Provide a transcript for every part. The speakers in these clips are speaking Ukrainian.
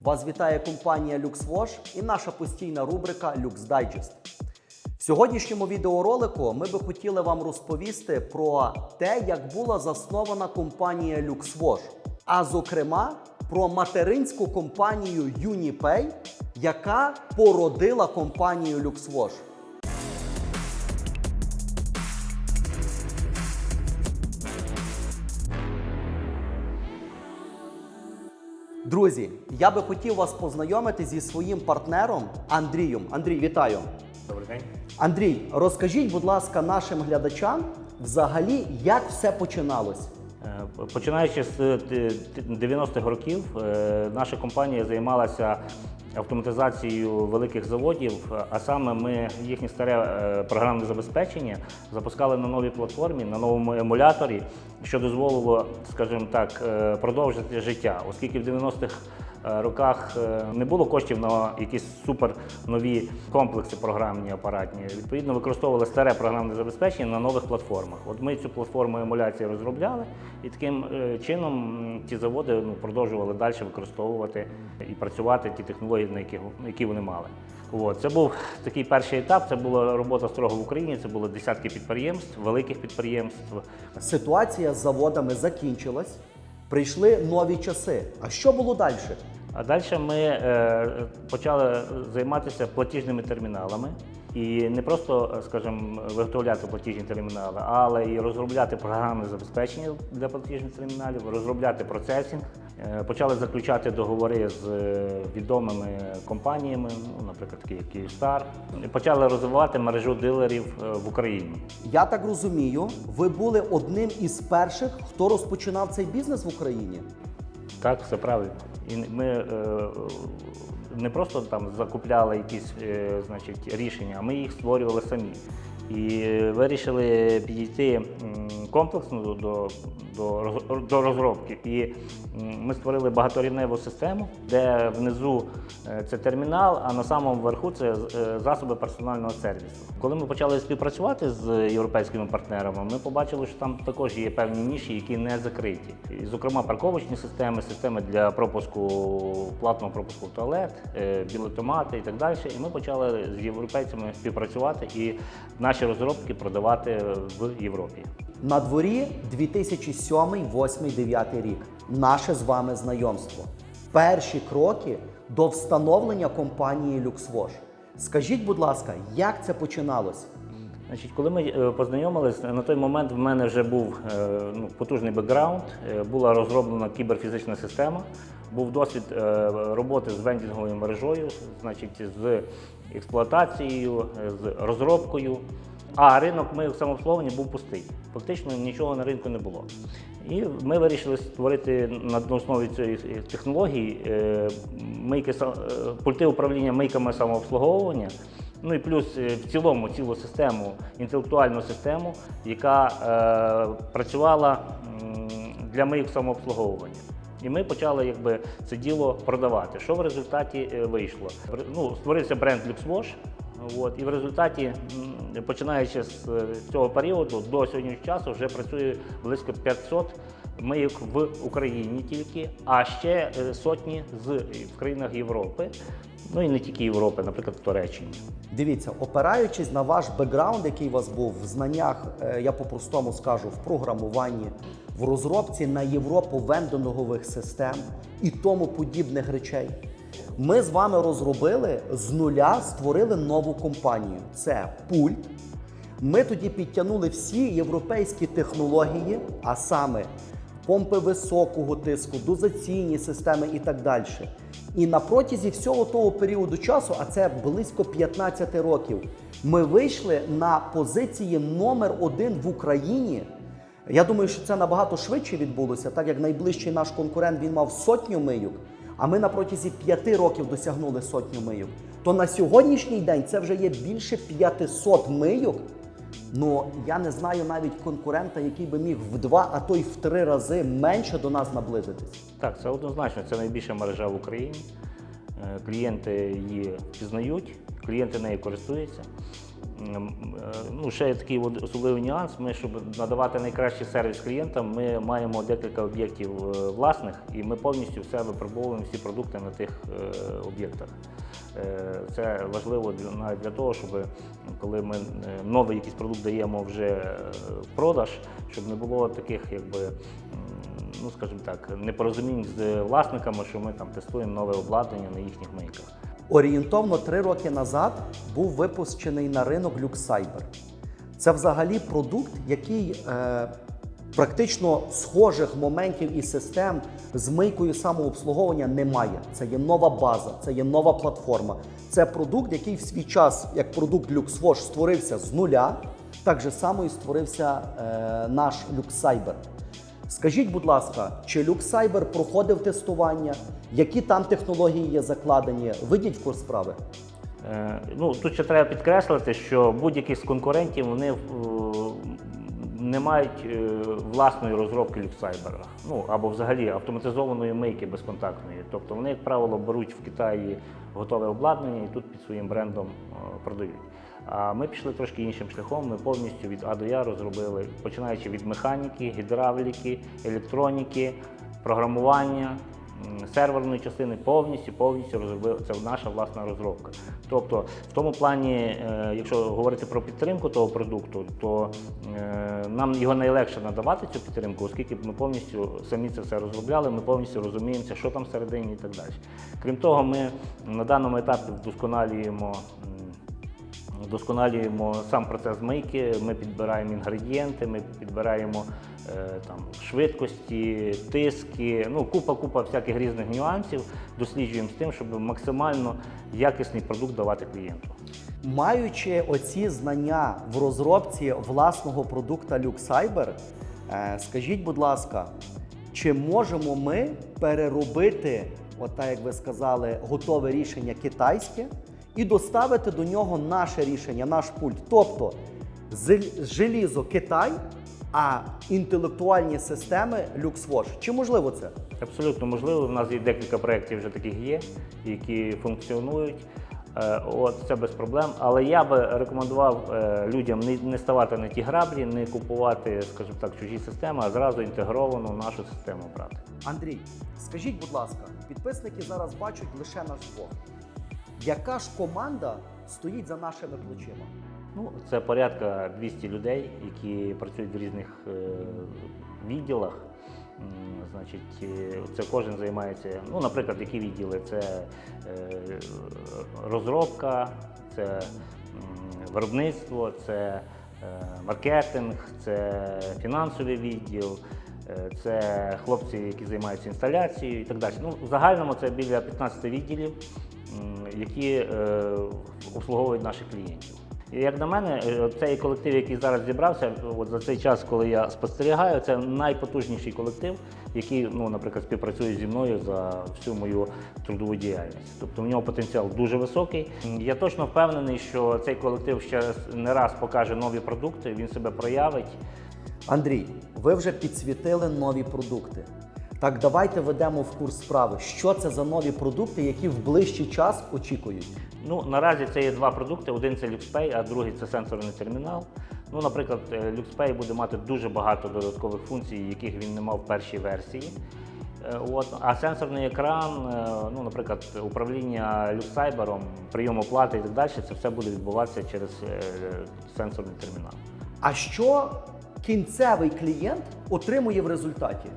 Вас вітає компанія LuxWash і наша постійна рубрика Lux Digest. В сьогоднішньому відеоролику ми би хотіли вам розповісти про те, як була заснована компанія LuxWash, а зокрема про материнську компанію UniPay, яка породила компанію LuxWash. Друзі, я би хотів вас познайомити зі своїм партнером Андрієм. Андрій, вітаю. Добрий день. Андрій, розкажіть, будь ласка, нашим глядачам взагалі, як все починалось. Е, Починаючи з е, т- т- 90-х років, е, наша компанія займалася автоматизацією великих заводів, а саме ми їхнє старе е, програмне забезпечення запускали на новій платформі, на новому емуляторі, що дозволило, скажімо так, е, продовжити життя, оскільки в 90-х е, роках не було коштів на якісь супер нові комплекси програмні апаратні. Відповідно, використовували старе програмне забезпечення на нових платформах. От ми цю платформу емуляції розробляли, і таким чином ті заводи ну, продовжували далі використовувати і працювати ті технології, на які, які вони мали. От. Це був такий перший етап. Це була робота строго в Україні. Це були десятки підприємств, великих підприємств. Ситуація з заводами закінчилась, прийшли нові часи. А що було далі? А далі ми е, почали займатися платіжними терміналами. І не просто, скажімо, виготовляти платіжні термінали, але і розробляти програмне забезпечення для платіжних терміналів, розробляти процесінг. Е, Почали заключати договори з е, відомими компаніями, ну, наприклад, такі як Київстар. І Почали розвивати мережу дилерів е, в Україні. Я так розумію, ви були одним із перших, хто розпочинав цей бізнес в Україні. Так, все правильно. І ми е, не просто там закупляли якісь е, значить, рішення, а ми їх створювали самі. І вирішили підійти комплексно до, до, до, розробки. І ми створили багаторівневу систему, де внизу е, це термінал, а на самому верху це е, засоби персонального сервісу. Коли ми почали співпрацювати з європейськими партнерами, ми побачили, що там також є певні ніші, які не закриті. І, зокрема, парковочні системи, системи для пропуску платного пропуску в туалет, е, білетомати і так далі. І ми почали з європейцями співпрацювати і наші розробки продавати в Європі. На дворі 2007, 2008, 2009 рік. Наше з вами знайомство. Перші кроки до встановлення компанії LuxWash. Скажіть, будь ласка, як це починалось? Значить, коли ми е, познайомились, на той момент в мене вже був е, ну, потужний бекграунд, е, була розроблена кіберфізична система, був досвід роботи з вендінговою мережою, значить, з експлуатацією, з розробкою. А ринок ми в самообслуговуванні був пустий. Фактично нічого на ринку не було. І ми вирішили створити на основі цієї технології е, мийки, е, пульти управління мийками самообслуговування. Ну і плюс е, в цілому цілу систему, інтелектуальну систему, яка е, працювала для моїх самообслуговування. І ми почали якби, це діло продавати. Що в результаті вийшло? Ну, створився бренд LuxWash, От, і в результаті, починаючи з е, цього періоду, до сьогоднішнього часу вже працює близько 500 мийок в Україні тільки, а ще е, сотні з в країнах Європи. Ну і не тільки Європи, наприклад, в Туреччині. Дивіться, опираючись на ваш бекграунд, який у вас був в знаннях, е, я по-простому скажу, в програмуванні, в розробці на Європу вендингових систем і тому подібних речей. Ми з вами розробили з нуля, створили нову компанію. Це пульт. Ми тоді підтягнули всі європейські технології, а саме помпи високого тиску, дозаційні системи і так далі. І на протязі всього того періоду часу, а це близько 15 років, ми вийшли на позиції номер один в Україні. Я думаю, що це набагато швидше відбулося, так як найближчий наш конкурент він мав сотню мийок, а ми на протязі п'яти років досягнули сотню мийок. То на сьогоднішній день це вже є більше 500 мийок. Ну я не знаю навіть конкурента, який би міг в два, а то й в три рази менше до нас наблизитись. Так, це однозначно. Це найбільша мережа в Україні. Е, Клієнти її пізнають, клієнти нею користуються. Е, ну, ще є такий особливий нюанс. Ми, щоб надавати найкращий сервіс клієнтам, ми маємо декілька об'єктів е, власних, і ми повністю все випробовуємо всі продукти на тих е, об'єктах. Це важливо навіть для того, щоб коли ми новий якийсь продукт даємо вже в продаж, щоб не було таких, якби, ну скажімо так, непорозумінь з власниками, що ми там тестуємо нове обладнання на їхніх мийках. Орієнтовно три роки назад був випущений на ринок LuxCyber. Це взагалі продукт, який е, практично схожих моментів і систем з мийкою самообслуговування немає. Це є нова база, це є нова платформа. Це продукт, який в свій час, як продукт LuxWash, створився з нуля. Так же само і створився е, наш LuxCyber. Скажіть, будь ласка, чи LuxCyber проходив тестування? Які там технології є закладені? Видіть в курс справи. Е, Ну, тут ще треба підкреслити, що будь-який з конкурентів вони е, не мають е, власної розробки люксайбера, ну або взагалі автоматизованої мийки безконтактної. Тобто вони, як правило, беруть в Китаї готове обладнання і тут під своїм брендом е, продають. А ми пішли трошки іншим шляхом. Ми повністю від А до Я розробили, починаючи від механіки, гідравліки, електроніки, програмування, серверної частини повністю повністю розробили. Це наша власна розробка. Тобто, в тому плані, е, якщо говорити про підтримку того продукту, то е, нам його найлегше надавати цю підтримку, оскільки ми повністю самі це все розробляли, ми повністю розуміємося, що там всередині і так далі. Крім того, ми на даному етапі вдосконалюємо. Вдосконалюємо сам процес мийки, ми підбираємо інгредієнти, ми підбираємо е, там, швидкості, тиски, ну, купа-купа всяких різних нюансів, досліджуємо з тим, щоб максимально якісний продукт давати клієнту. Маючи оці знання в розробці власного продукта LuxCyber, е, скажіть, будь ласка, чи можемо ми переробити, от так як ви сказали, готове рішення китайське і доставити до нього наше рішення, наш пульт? Тобто желізо Китай, а інтелектуальні системи LuxWash. Чи можливо це? Абсолютно можливо. У нас є декілька проєктів вже таких є, які функціонують. Е, От це без проблем. Але я би рекомендував е, людям не, ставати на ті граблі, не купувати, скажімо так, чужі системи, а зразу інтегровану нашу систему брати. Андрій, скажіть, будь ласка, підписники зараз бачать лише наш блог. Яка ж команда стоїть за нашими плечима? Ну, це порядка 200 людей, які працюють в різних е, відділах. Значить, е, це кожен займається. Ну, наприклад, які відділи? Це е, розробка, це виробництво, це маркетинг, це фінансовий відділ. Це хлопці, які займаються інсталяцією і так далі. Ну, в загальному це біля 15 відділів, які е, обслуговують наших клієнтів. І як на мене, е, цей колектив, який зараз зібрався, от за цей час, коли я спостерігаю, це найпотужніший колектив, який, ну, наприклад, співпрацює зі мною за всю мою трудову діяльність. Тобто в нього потенціал дуже високий. Я точно впевнений, що цей колектив ще не раз покаже нові продукти, він себе проявить. Андрій, ви вже підсвітили нові продукти. Так, давайте ведемо в курс справи. Що це за нові продукти, які в ближчий час очікують? Ну, наразі це є два продукти. Один це LuxPay, а другий це сенсорний термінал. Ну, наприклад, е, LuxPay буде мати дуже багато додаткових функцій, яких він не мав в першій версії. Е, От, а сенсорний екран, е, ну, наприклад, управління люксайбером, прийом оплати і так далі, це все буде відбуватися через сенсорний термінал. А що кінцевий клієнт отримує в результаті?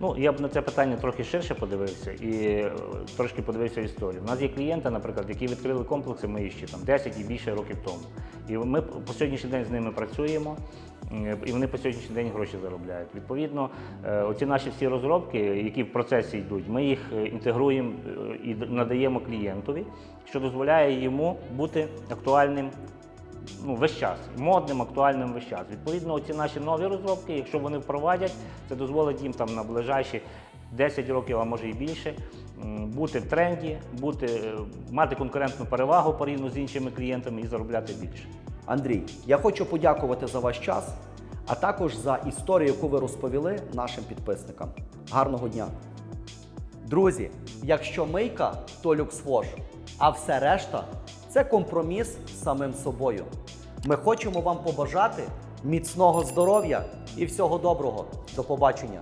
Ну, я б на це питання трохи ширше подивився і е, трошки подивився історію. У нас є клієнти, наприклад, які відкрили комплекси миїщі там 10 і більше років тому. І ми по сьогоднішній день з ними працюємо, і вони по сьогоднішній день гроші заробляють. Відповідно, е, оці наші всі розробки, які в процесі йдуть, ми їх е, інтегруємо і надаємо клієнтові, що дозволяє йому бути актуальним ну, весь час, модним, актуальним весь час. Відповідно, ці наші нові розробки, якщо вони впровадять, це дозволить їм там на ближайші 10 років, а може і більше, бути в тренді, бути, е, мати конкурентну перевагу порівняно з іншими клієнтами і заробляти більше. Андрій, я хочу подякувати за ваш час, а також за історію, яку ви розповіли нашим підписникам. Гарного дня! Друзі, якщо мийка, то люксвош, а все решта це компроміс з самим собою. Ми хочемо вам побажати міцного здоров'я і всього доброго. До побачення!